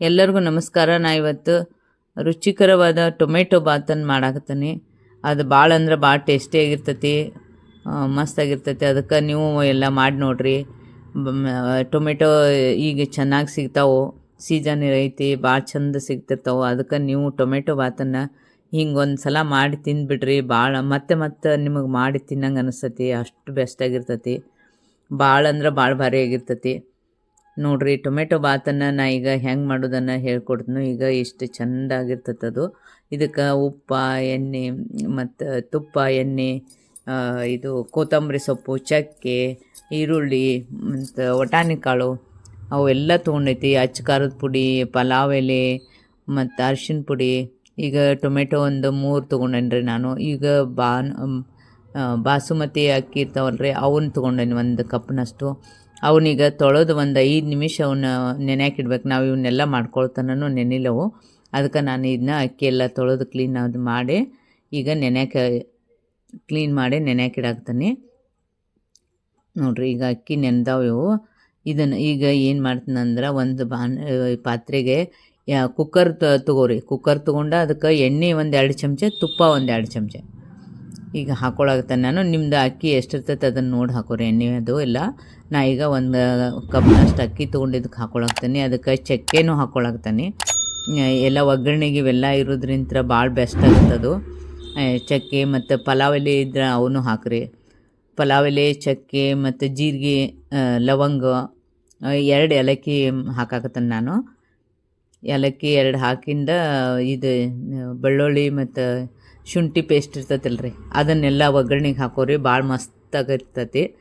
ಎಲ್ಲರಿಗೂ ನಮಸ್ಕಾರ. ನಾ ಇವತ್ತು ರುಚಿಕರವಾದ ಟೊಮೆಟೊ ಬಾತನ್ನು ಮಾಡಾಕತ್ತೀನಿ. ಅದು ಭಾಳ ಅಂದ್ರೆ ಭಾಳ ಟೇಸ್ಟಿಯಾಗಿರ್ತೈತಿ ಮಸ್ತಾಗಿರ್ತೈತಿ ಅದಕ್ಕೆ ನೀವು ಎಲ್ಲ ಮಾಡಿ ನೋಡ್ರಿ. ಟೊಮೆಟೊ ಈಗ ಚೆನ್ನಾಗಿ ಸಿಗ್ತಾವೆ ಸೀಸನ್ ಐತಿ ಭಾಳ ಚಂದ ಸಿಗ್ತಿರ್ತಾವೆ. ಅದಕ್ಕೆ ನೀವು ಟೊಮೆಟೊ ಬಾತನ್ನು ಹಿಂಗೆ ಒಂದು ಸಲ ಮಾಡಿ ತಿಂದುಬಿಡ್ರಿ. ಭಾಳ ಮತ್ತೆ ಮತ್ತೆ ನಿಮಗೆ ಮಾಡಿ ತಿನ್ನಂಗೆ ಅನಿಸ್ತತಿ ಅಷ್ಟು ಬೆಸ್ಟಾಗಿರ್ತೈತಿ ಭಾಳ ಅಂದ್ರೆ ಭಾಳ ಭಾರಿ ಆಗಿರ್ತೈತಿ. ನೋಡ್ರಿ, ಟೊಮೆಟೊ ಬಾತನ್ನು ನಾ ಈಗ ಹೆಂಗೆ ಮಾಡೋದನ್ನು ಹೇಳ್ಕೊಡ್ತೀನಿ. ಈಗ ಎಷ್ಟು ಅದು. ಇದಕ್ಕೆ ಉಪ್ಪ, ಎಣ್ಣೆ, ಮತ್ತು ತುಪ್ಪ, ಎಣ್ಣೆ ಇದು ಕೊತ್ತಂಬರಿ ಸೊಪ್ಪು, ಚಕ್ಕೆ, ಈರುಳ್ಳಿ, ಮತ್ತು ವಟಾಣಿ ಕಾಳು ಅವೆಲ್ಲ ತೊಗೊಂಡೈತಿ. ಅಚ್ಚ ಖಾರದ ಪುಡಿ, ಪಲಾವ್ ಎಲೆ, ಮತ್ತು ಅರ್ಶಿನ ಪುಡಿ. ಈಗ ಟೊಮೆಟೊ ಒಂದು ಮೂರು ತೊಗೊಂಡೇನ್ರಿ ನಾನು. ಈಗ ಬಾನ್ ಬಾಸುಮತಿ ಅಕ್ಕಿ ಇರ್ತಾವಲ್ರಿ ಅವನ್ನ ತೊಗೊಂಡೇನಿ ಒಂದು ಕಪ್ನಷ್ಟು. ಅವನೀಗ ತೊಳೆದು ಒಂದು ಐದು ನಿಮಿಷ ಅವನ್ನ ನೆನೆಯಾಕಿಡ್ಬೇಕು ನಾವು ಇವನ್ನೆಲ್ಲ ಮಾಡ್ಕೊಳ್ತಾನೂ ನೆನಿಲ್ಲವು ಅದಕ್ಕೆ ನಾನು ಇದನ್ನ ಅಕ್ಕಿ ಎಲ್ಲ ತೊಳೆದು ಕ್ಲೀನ್ ಅದು ಮಾಡಿ ಈಗ ನೆನೆಯಾಕ ಕ್ಲೀನ್ ಮಾಡಿ ನೆನೆಯಾಕಿಡಾಕ್ತಾನೆ ನೋಡ್ರಿ ಈಗ ಅಕ್ಕಿ ನೆನೆದಾವು ಇದನ್ನು ಈಗ ಏನು ಮಾಡ್ತೀನಿ ಅಂದ್ರೆ ಒಂದು ಬಾನ್ ಪಾತ್ರೆಗೆ ಕುಕ್ಕರ್ ತಗೋರಿ. ಕುಕ್ಕರ್ ತೊಗೊಂಡು ಅದಕ್ಕೆ ಎಣ್ಣೆ ಒಂದು ಎರಡು ಚಮಚ, ತುಪ್ಪ ಒಂದು ಎರಡು ಚಮಚ. ಈಗ ಹಾಕೊಳಕತ್ತಾನೆ ನಾನು ನಿಮ್ದು ಅಕ್ಕಿ ಎಷ್ಟಿರ್ತೈತೆ ಅದನ್ನು ನೋಡಿ ಹಾಕೋರಿ. ಎಣ್ಣೆ ಅದು ಎಲ್ಲ ನಾ ಈಗ ಒಂದು ಕಪ್ನಷ್ಟು ಅಕ್ಕಿ ತೊಗೊಂಡಿದ್ದಕ್ಕೆ ಹಾಕೊಳಕ್ತಾನೆ ಅದಕ್ಕೆ ಚಕ್ಕೆನೂ ಹಾಕೊಳಕ್ತಾನೆ ಎಲ್ಲ ಒಗ್ಗರಣೆಗೆ ಇವೆಲ್ಲ ಇರೋದ್ರಿಂತ ಭಾಳ ಬೆಸ್ಟ್ ಆಗುತ್ತದು ಚಕ್ಕೆ ಮತ್ತು ಪಲಾವ್ ಎಲೆ ಇದ್ರೆ ಅವನು ಹಾಕ್ರಿ. ಪಲಾವ್ ಎಲೆ, ಚಕ್ಕೆ ಮತ್ತು ಜೀರಿಗೆ ಲವಂಗ ಎರಡು ಏಲಕ್ಕಿ ಹಾಕಾಕತ್ತಾನೆ ನಾನು. ಏಲಕ್ಕಿ ಎರಡು ಹಾಕಿಂದ ಇದು ಬೆಳ್ಳುಳ್ಳಿ ಮತ್ತು ಶುಂಠಿ ಪೇಸ್ಟ್ ಇರ್ತೈತಲ್ರಿ. ಅದನ್ನೆಲ್ಲ ಒಗ್ಗರಣೆಗೆ ಹಾಕೋರಿ ಭಾಳ ಮಸ್ತಾಗಿರ್ತತಿ.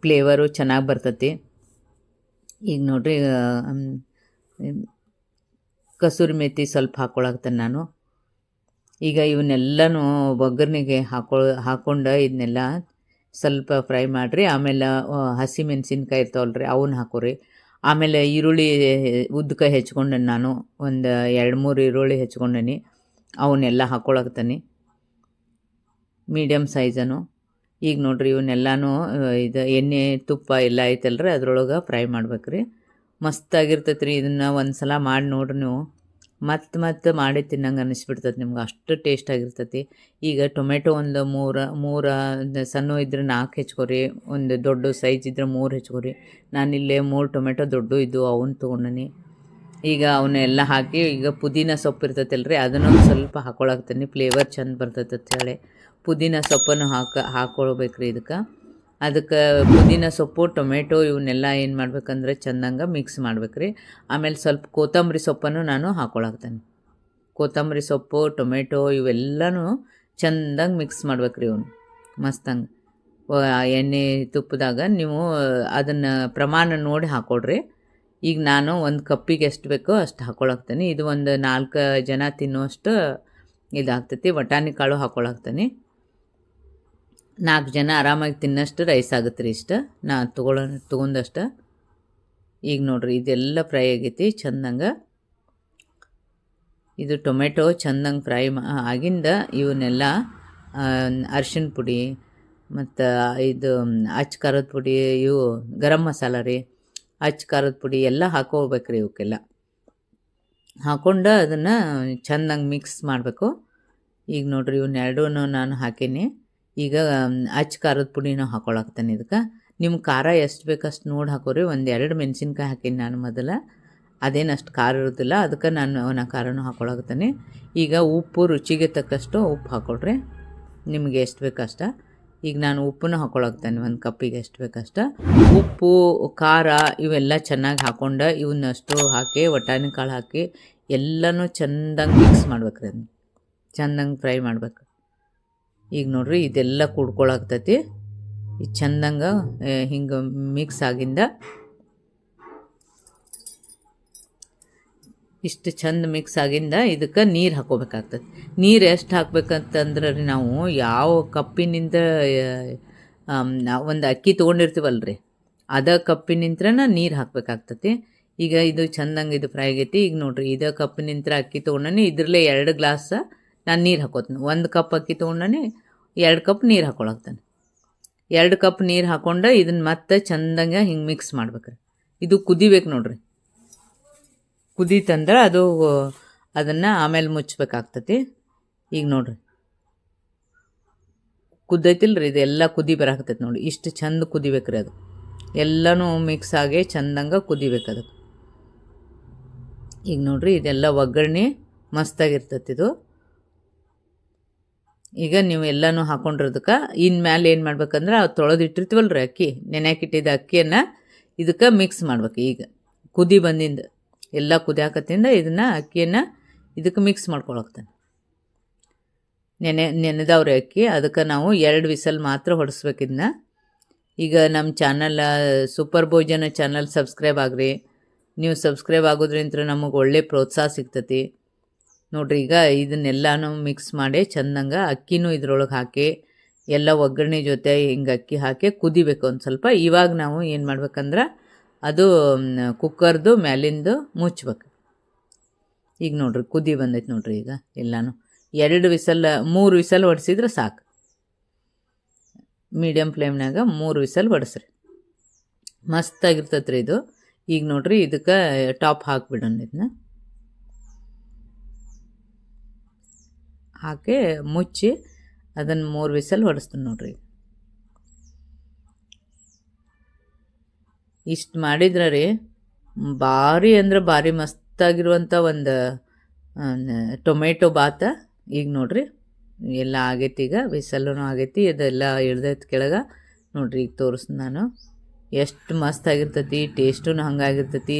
ಫ್ಲೇವರು ಚೆನ್ನಾಗಿ ಬರ್ತತಿ. ಈಗ ನೋಡ್ರಿ ಕಸೂರಿ ಮೇಥಿ ಸ್ವಲ್ಪ ಹಾಕೊಳಕ್ತಾನೆ ನಾನು. ಈಗ ಇವನ್ನೆಲ್ಲನೂ ಒಗ್ಗರಣೆಗೆ ಹಾಕೊ ಹಾಕೊಂಡು ಇದನ್ನೆಲ್ಲ ಸ್ವಲ್ಪ ಫ್ರೈ ಮಾಡಿರಿ. ಆಮೇಲೆ ಹಸಿ ಮೆಣಸಿನ್ಕಾಯಿ ಇರ್ತಾವಲ್ರಿ ಅವನ್ನ ಹಾಕೋರಿ. ಆಮೇಲೆ ಈರುಳ್ಳಿ ಉದ್ದಕ್ಕೆ ಹೆಚ್ಕೊಂಡೆ ನಾನು. ಒಂದು, ಎರಡು, ಮೂರು ಈರುಳ್ಳಿ ಹೆಚ್ಕೊಂಡೇನಿ. ಅವನ್ನೆಲ್ಲ ಹಾಕೊಳಕ್ತಾನೆ ಮೀಡಿಯಮ್ ಸೈಜನು ಈಗ ನೋಡ್ರಿ ಇವನ್ನೆಲ್ಲನೂ ಇದು ಎಣ್ಣೆ, ತುಪ್ಪ ಎಲ್ಲ ಐತಲ್ರಿ, ಅದ್ರೊಳಗೆ ಫ್ರೈ ಮಾಡ್ಬೇಕ್ರಿ. ಮಸ್ತಾಗಿರ್ತೈತೆ ರೀ ಇದನ್ನು ಒಂದು ಸಲ ಮಾಡಿ ನೋಡ್ರಿ ನೀವು. ಮತ್ತೆ ಮತ್ತೆ ಮಾಡಿ ತಿನ್ನಂಗೆ ಅನಿಸ್ಬಿಡ್ತೈತೆ ನಿಮ್ಗೆ, ಅಷ್ಟು ಟೇಸ್ಟ್ ಆಗಿರ್ತೈತಿ. ಈಗ ಟೊಮೆಟೊ ಒಂದು ಮೂರು ಮೂರು ಸಣ್ಣ ಇದ್ರೆ ನಾಲ್ಕು ಹೆಚ್ಕೊರಿ, ಒಂದು ದೊಡ್ಡ ಸೈಜ್ ಇದ್ರೆ ಮೂರು ಹೆಚ್ಕೊರಿ. ಇಲ್ಲೇ ಮೂರು ಟೊಮೆಟೊ ದೊಡ್ಡ ಇದ್ದು ಅವನ್ನ ತೊಗೊಂಡನಿ. ಈಗ ಅವನ್ನೆಲ್ಲ ಹಾಕಿ, ಈಗ ಪುದೀನ ಸೊಪ್ಪು ಇರ್ತೈತಲ್ರಿ ಅದನ್ನು ಒಂದು ಸ್ವಲ್ಪ ಹಾಕೊಳಕ್ತೀನಿ, ಫ್ಲೇವರ್ ಚಂದ ಬರ್ತೈತೆ ಅಂತ ಹೇಳಿ. ಪುದೀನ ಸೊಪ್ಪನ್ನು ಹಾಕ, ಹಾಕೊಳ್ಬೇಕ್ರಿ ಇದಕ್ಕೆ. ಅದಕ್ಕೆ ಪುದೀನ ಸೊಪ್ಪು, ಟೊಮೆಟೊ ಇವನ್ನೆಲ್ಲ ಏನು ಮಾಡ್ಬೇಕಂದ್ರೆ ಚಂದಂಗೆ ಮಿಕ್ಸ್ ಮಾಡ್ಬೇಕ್ರಿ. ಆಮೇಲೆ ಸ್ವಲ್ಪ ಕೊತ್ತಂಬರಿ ಸೊಪ್ಪನ್ನು ನಾನು ಹಾಕೊಳಕ್ತೇನೆ. ಕೊತ್ತಂಬರಿ ಸೊಪ್ಪು, ಟೊಮೆಟೊ ಇವೆಲ್ಲನೂ ಚೆಂದಂಗೆ ಮಿಕ್ಸ್ ಮಾಡ್ಬೇಕ್ರಿ ಇವನು. ಮಸ್ತಂಗೆ ಎಣ್ಣೆ ತುಪ್ಪದಾಗ ನೀವು ಅದನ್ನು ಪ್ರಮಾಣ ನೋಡಿ ಹಾಕೊಳ್ರಿ. ಈಗ ನಾನು ಒಂದು ಕಪ್ಪಿಗೆ ಎಷ್ಟು ಬೇಕೋ ಅಷ್ಟು ಹಾಕೊಳಕ್ತೇನೆ. ಇದು ಒಂದು ನಾಲ್ಕು ಜನ ತಿನ್ನುವಷ್ಟು ಇದಾಗ್ತೈತಿ. ವಟಾಣಿ ಕಾಳು ಹಾಕೊಳಕ್ತೇನೆ. ನಾಲ್ಕು ಜನ ಆರಾಮಾಗಿ ತಿನ್ನಷ್ಟು ರೈಸ್ ಆಗುತ್ತೆ ರೀ ಇಷ್ಟ. ನಾ ತೊಗೊಳ್ಳೋ ತಗೊಂಡಷ್ಟ. ಈಗ ನೋಡ್ರಿ, ಇದೆಲ್ಲ ಫ್ರೈ ಆಗೈತಿ, ಚಂದಂಗೆ. ಇದು ಟೊಮೆಟೊ ಚಂದಂಗೆ ಫ್ರೈ ಆಗಿಂದ ಇವನ್ನೆಲ್ಲ ಅರ್ಶಿಣ ಪುಡಿ ಮತ್ತು ಇದು ಅಚ್ಚ ಖಾರದ ಪುಡಿ, ಇವು ಗರಂ ಮಸಾಲ ರೀ ಅಚ್ಚ ಖಾರದ ಪುಡಿ ಎಲ್ಲ ಹಾಕೋಬೇಕು ರೀ ಇವಕ್ಕೆಲ್ಲ. ಹಾಕ್ಕೊಂಡು ಅದನ್ನು ಚೆಂದಂಗೆ ಮಿಕ್ಸ್ ಮಾಡಬೇಕು. ಈಗ ನೋಡ್ರಿ ಇವನ್ನೆರಡೂ ನಾನು ಹಾಕೀನಿ. ಈಗ ಅಚ್ಚ ಖಾರದ ಪುಡಿನೂ ಹಾಕೊಳಕ್ತಾನೆ ಇದಕ್ಕೆ. ನಿಮ್ಮ ಖಾರ ಎಷ್ಟು ಬೇಕಷ್ಟು ನೋಡಿ ಹಾಕೋರಿ. ಒಂದು ಎರಡು ಮೆಣಸಿನ್ಕಾಯಿ ಹಾಕೀನಿ ನಾನು ಮೊದಲು. ಅದೇನು ಅಷ್ಟು ಖಾರ ಇರೋದಿಲ್ಲ. ಅದಕ್ಕೆ ನಾನು ಅವನ ಖಾರನೂ ಹಾಕೊಳಕ್ತಾನೆ. ಈಗ ಉಪ್ಪು ರುಚಿಗೆ ತಕ್ಕಷ್ಟು ಉಪ್ಪು ಹಾಕೊಳ್ರಿ. ನಿಮಗೆ ಎಷ್ಟು ಬೇಕಷ್ಟ ಈಗ ನಾನು ಉಪ್ಪನ್ನು ಹಾಕೊಳಕ್ತಾನೆ. ಒಂದು ಕಪ್ಪಿಗೆ ಎಷ್ಟು ಬೇಕಷ್ಟ ಉಪ್ಪು, ಖಾರ ಇವೆಲ್ಲ ಚೆನ್ನಾಗಿ ಹಾಕೊಂಡು ಇವನ್ನಷ್ಟು ಹಾಕಿ ವಟಾಣಿ ಕಾಳು ಹಾಕಿ ಎಲ್ಲನೂ ಚೆಂದಂಗೆ ಮಿಕ್ಸ್ ಮಾಡ್ಬೇಕ್ರಿ ಅದನ್ನ ಚಂದಂಗೆ ಫ್ರೈ ಮಾಡ್ಬೇಕು. ಈಗ ನೋಡ್ರಿ ಇದೆಲ್ಲ ಕುಡ್ಕೊಳಕ್ತೈತಿ ಈ ಚಂದಂಗೆ ಹಿಂಗೆ ಮಿಕ್ಸ್ ಆಗಿಂದ ಇಷ್ಟು ಚಂದ ಮಿಕ್ಸ್ ಆಗಿಂದ ಇದಕ್ಕೆ ನೀರು ಹಾಕೋಬೇಕಾಗ್ತದೆ ನೀರು ಎಷ್ಟು ಹಾಕ್ಬೇಕಂತಂದ್ರೆ ರೀ ನಾವು ಯಾವ ಕಪ್ಪಿನಿಂದ ಒಂದು ಅಕ್ಕಿ ತೊಗೊಂಡಿರ್ತೀವಲ್ಲ ರೀ ಅದ ಕಪ್ಪಿನಿಂತ್ರನ ನೀರು ಹಾಕ್ಬೇಕಾಗ್ತತಿ. ಈಗ ಇದು ಚಂದಂಗೆ ಇದು ಫ್ರೈ ಆಗೈತಿ. ಈಗ ನೋಡ್ರಿ ಇದ ಕಪ್ಪಿನಿಂತ್ರ ಅಕ್ಕಿ ತೊಗೊಂಡನಿ, ಇದ್ರಲ್ಲೇ ಎರಡು ಗ್ಲಾಸ್ ನಾನು ನೀರು ಹಾಕೋತೀನಿ. ಒಂದು ಕಪ್ ಅಕ್ಕಿ ತೊಗೊಂಡೇ ಎರಡು ಕಪ್ ನೀರು ಹಾಕೊಳಕ್ತಾನೆ. ಎರಡು ಕಪ್ ನೀರು ಹಾಕೊಂಡು ಇದನ್ನು ಮತ್ತೆ ಚಂದಂಗೆ ಹಿಂಗೆ ಮಿಕ್ಸ್ ಮಾಡ್ಬೇಕ್ರಿ. ಇದು ಕುದಿಬೇಕು ನೋಡ್ರಿ. ಕುದೀತಂದ್ರೆ ಅದು, ಅದನ್ನು ಆಮೇಲೆ ಮುಚ್ಚಬೇಕಾಗ್ತತಿ ಈಗ ನೋಡ್ರಿ. ಕುದ್ದೈತಿಲ್ರಿ ಇದೆಲ್ಲ ಕುದಿ ಬರಾಕತ್ತೈತೆ ನೋಡಿ. ಇಷ್ಟು ಚಂದ ಕುದಿಬೇಕ್ರಿ ಅದು. ಎಲ್ಲನೂ ಮಿಕ್ಸ್ ಆಗಿ ಚಂದಂಗೆ ಕುದಿಬೇಕು ಅದು ಈಗ ನೋಡ್ರಿ, ಇದೆಲ್ಲ ಒಗ್ಗರಣೆ ಮಸ್ತಾಗಿರ್ತೈತಿ ಇದು. ಈಗ ನೀವು ಎಲ್ಲನೂ ಹಾಕೊಂಡಿರೋದಕ್ಕೆ ಇನ್ಮೇಲೆ ಏನು ಮಾಡ್ಬೇಕಂದ್ರೆ ತೊಳೆದಿಟ್ಟಿರ್ತೀವಲ್ಲ ರೀ ಅಕ್ಕಿ ನೆನೆಯಾಕಿಟ್ಟಿದ್ದ ಅಕ್ಕಿಯನ್ನು ಇದಕ್ಕೆ ಮಿಕ್ಸ್ ಮಾಡ್ಬೇಕು ಈಗ. ಕುದಿ ಬಂದಿಂದ, ಎಲ್ಲ ಕುದಿಯಾಕತ್ತಿಂದ ಇದನ್ನು ಅಕ್ಕಿಯನ್ನು ಇದಕ್ಕೆ ಮಿಕ್ಸ್ ಮಾಡ್ಕೊಳಕ್ತಾನೆ. ನೆನೆ ನೆನೆದವ್ರೆ ಅಕ್ಕಿ, ಅದಕ್ಕೆ ನಾವು ಎರಡು ವಿಸಲ್ ಮಾತ್ರ ಹೊಡೆಸ್ಬೇಕು ಇದನ್ನ ಈಗ ನಮ್ಮ channel super Bhojana channel subscribe ಆಗ್ರಿ. ನೀವು ಸಬ್ಸ್ಕ್ರೈಬ್ ಆಗೋದ್ರಿಂತ ನಮಗೆ ಒಳ್ಳೆ ಪ್ರೋತ್ಸಾಹ ಸಿಗ್ತತಿ. ನೋಡ್ರಿ, ಈಗ ಇದನ್ನೆಲ್ಲನೂ ಮಿಕ್ಸ್ ಮಾಡಿ ಚಂದಂಗ ಅಕ್ಕಿನೂ ಇದ್ರೊಳಗೆ ಹಾಕಿ, ಎಲ್ಲ ಒಗ್ಗರಣೆ ಜೊತೆ ಹಿಂಗೆ ಅಕ್ಕಿ ಹಾಕಿ ಕುದಿಬೇಕು ಒಂದು ಸ್ವಲ್ಪ. ಇವಾಗ ನಾವು ಏನು ಮಾಡ್ಬೇಕಂದ್ರೆ ಅದು ಕುಕ್ಕರ್ದು ಮ್ಯಾಲಿಂದು ಮುಚ್ಬೇಕು. ಈಗ ನೋಡ್ರಿ, ಕುದಿ ಬಂದೈತೆ ನೋಡ್ರಿ ಈಗ ಎಲ್ಲನೂ. ಎರಡು ವಿಸಲ್, ಮೂರು ವಿಸಲ್ ಹೊಡೆಸಿದ್ರೆ ಸಾಕು. ಮೀಡಿಯಮ್ ಫ್ಲೇಮ್ನಾಗ ಮೂರು ವಿಸಲ್ ಹೊಡೆಸ್ರಿ ಮಸ್ತಾಗಿರ್ತೈತೆ ರೀ ಇದು. ಈಗ ನೋಡ್ರಿ, ಇದಕ್ಕೆ ಟಾಪ್ ಹಾಕ್ಬಿಡೋಣ ಇದನ್ನ. ಹಾಕಿ ಮುಚ್ಚಿ ಅದನ್ನು ಮೂರು ವಿಸಲ್ ಹೊಡೆಸ್ತೀನಿ ನೋಡ್ರಿ. ಇಷ್ಟು ಮಾಡಿದ್ರೆ ರೀ ಭಾರಿ ಅಂದ್ರೆ ಭಾರಿ ಮಸ್ತಾಗಿರುವಂಥ ಒಂದು ಟೊಮೆಟೊ ಬಾತ ಈಗ ನೋಡ್ರಿ ಎಲ್ಲ ಆಗೈತಿ ಈಗ ವಿಸಲ್ಲೂ ಆಗೈತಿ, ಇದೆಲ್ಲ ಇಳ್ದೈತೆ ಕೆಳಗೆ. ನೋಡ್ರಿ ಈಗ ತೋರಿಸ್ ನಾನು. ಎಷ್ಟು ಮಸ್ತ್ ಆಗಿರ್ತೈತಿ ಟೇಸ್ಟೂ ಹಂಗಾಗಿರ್ತೈತಿ.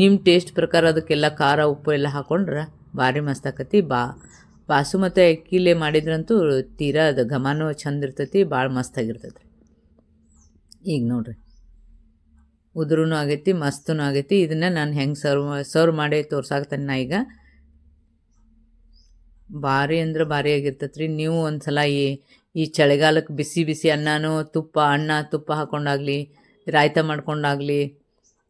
ನಿಮ್ಮ ಟೇಸ್ಟ್ ಪ್ರಕಾರ ಅದಕ್ಕೆಲ್ಲ ಖಾರ, ಉಪ್ಪು ಎಲ್ಲ ಹಾಕೊಂಡ್ರೆ ಭಾರಿ ಮಸ್ತ್ ಆಕತಿ ಬಾ. ಬಾಸುಮತಿ ಅಕ್ಕಿಲೆ ಮಾಡಿದ್ರಂತೂ ತೀರಾ ಅದು ಘಮನೂ ಚಂದ ಇರ್ತೈತಿ, ಭಾಳ ಮಸ್ತಾಗಿರ್ತೈತಿ ಈಗ ನೋಡ್ರಿ. ಉದ್ರೂ ಆಗೈತಿ ಮಸ್ತೂ ಆಗೈತಿ. ಇದನ್ನು ನಾನು ಹೆಂಗೆ ಸರ್ವ್ ಸರ್ವ್ ಮಾಡಿ ತೋರ್ಸಾಕ್ತಾನೆ ನಾ ಈಗ. ಭಾರಿ ಅಂದ್ರೆ ಭಾರಿ ಆಗಿರ್ತೈತೆ ರೀ ನೀವು ಒಂದು ಸಲ ಈ ಈ ಚಳಿಗಾಲಕ್ಕೆ ಬಿಸಿ ಬಿಸಿ ಅನ್ನನೂ, ತುಪ್ಪ, ಅನ್ನ, ತುಪ್ಪ ಹಾಕ್ಕೊಂಡಾಗಲಿ ರಾಯ್ತ ಮಾಡ್ಕೊಂಡಾಗಲಿ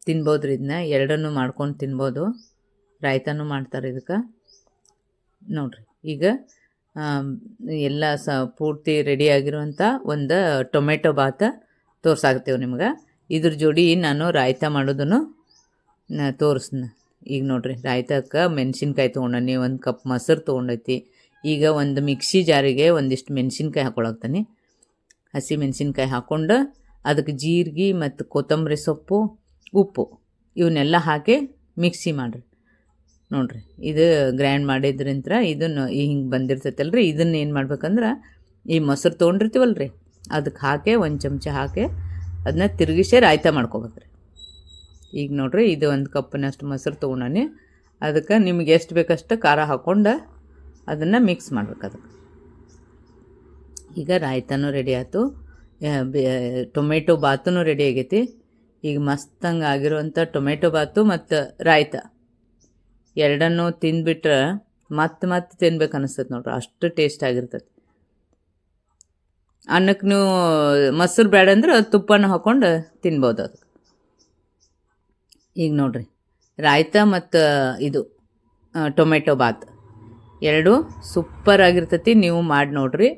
ತಿನ್ಬೋದು ರೀ ಇದನ್ನ. ಎರಡನ್ನೂ ಮಾಡ್ಕೊಂಡು ತಿನ್ಬೋದು. ರಾಯ್ತನೂ ಮಾಡ್ತಾರೆ ಇದಕ್ಕೆ. ನೋಡಿರಿ. ಈಗ ಎಲ್ಲ ಸ, ಪೂರ್ತಿ ರೆಡಿ ಆಗಿರುವಂಥ ಒಂದು ಟೊಮೆಟೊ ಬಾತ ತೋರ್ಸಾಕ್ತೇವೆ ನಿಮ್ಗೆ. ಇದ್ರ ಜೋಡಿ ನಾನು ರಾಯ್ತ ಮಾಡೋದನ್ನು ತೋರಿಸ್ನ. ಈಗ ನೋಡ್ರಿ ರಾಯ್ತಕ್ಕೆ ಮೆಣಸಿನ್ಕಾಯಿ ತೊಗೊಂಡನಿ ಒಂದು ಕಪ್ ಮೊಸರು ತೊಗೊಂಡೈತಿ. ಈಗ ಒಂದು ಮಿಕ್ಸಿ ಜಾರಿಗೆ ಒಂದಿಷ್ಟು ಮೆಣಸಿನ್ಕಾಯಿ ಹಾಕೊಳಕ್ತಾನೆ ಹಸಿ ಮೆಣಸಿನ್ಕಾಯಿ ಹಾಕ್ಕೊಂಡು ಅದಕ್ಕೆ ಜೀರಿಗೆ ಮತ್ತು ಕೊತ್ತಂಬರಿ ಸೊಪ್ಪು, ಉಪ್ಪು, ಇವನ್ನೆಲ್ಲ ಹಾಕಿ ಮಿಕ್ಸಿ ಮಾಡಿರಿ. ನೋಡಿರಿ, ಇದು ಗ್ರ್ಯಾಂಡ್ ಮಾಡಿದ್ರಿಂತ ಇದನ್ನು ಹಿಂಗೆ ಬಂದಿರ್ತೈತಲ್ಲ ರೀ ಇದನ್ನು ಏನು ಮಾಡ್ಬೇಕಂದ್ರೆ ಈ ಮೊಸರು ತೊಗೊಂಡಿರ್ತೀವಲ್ಲ ರೀ ಅದಕ್ಕೆ ಹಾಕಿ ಒಂದು ಚಮಚ ಹಾಕಿ ಅದನ್ನ ತಿರುಗಿಸಿ ರಾಯ್ತ ಮಾಡ್ಕೋಬೇಕ್ರಿ. ಈಗ ನೋಡಿರಿ, ಇದು ಒಂದು ಕಪ್ಪಿನಷ್ಟು ಮೊಸರು ತೊಗೊಂಡಾನೆ, ಅದಕ್ಕೆ ನಿಮ್ಗೆ ಎಷ್ಟು ಬೇಕಷ್ಟು ಖಾರ ಹಾಕ್ಕೊಂಡು ಅದನ್ನು ಮಿಕ್ಸ್ ಮಾಡ್ಬೇಕು ಅದಕ್ಕೆ ಈಗ ರಾಯ್ತನೂ ರೆಡಿ ಆಯ್ತು ಟೊಮೆಟೊ ಬಾತೂ ರೆಡಿ ಆಗೈತಿ, ಈಗ ಮಸ್ತಂಗೆ ಆಗಿರುವಂಥ ಟೊಮೆಟೊ ಬಾತು ಮತ್ತು ರಾಯ್ತ. ಎರಡನ್ನೂ ತಿಂದ್ಬಿಟ್ರೆ ಮತ್ತೆ ಮತ್ತೆ ತಿನ್ಬೇಕು ಅನಿಸ್ತದೆ ನೋಡ್ರಿ. ಅಷ್ಟು ಟೇಸ್ಟ್ ಆಗಿರ್ತದೆ ಅನ್ನಕ್ಕೆ ನೀವು ಮೊಸರು ಬೇಡ ಅಂದ್ರೆ ತುಪ್ಪನ ಹಾಕ್ಕೊಂಡು ತಿನ್ಬೋದು ಅದಕ್ಕೆ ಈಗ ನೋಡ್ರಿ, ರಾಯ್ತ ಮತ್ತು ಇದು ಟೊಮೆಟೊ ಬಾತ್. ಎರಡು ಸೂಪರ್ ಆಗಿರ್ತೈತಿ, ನೀವು ಮಾಡಿ ನೋಡ್ರಿ.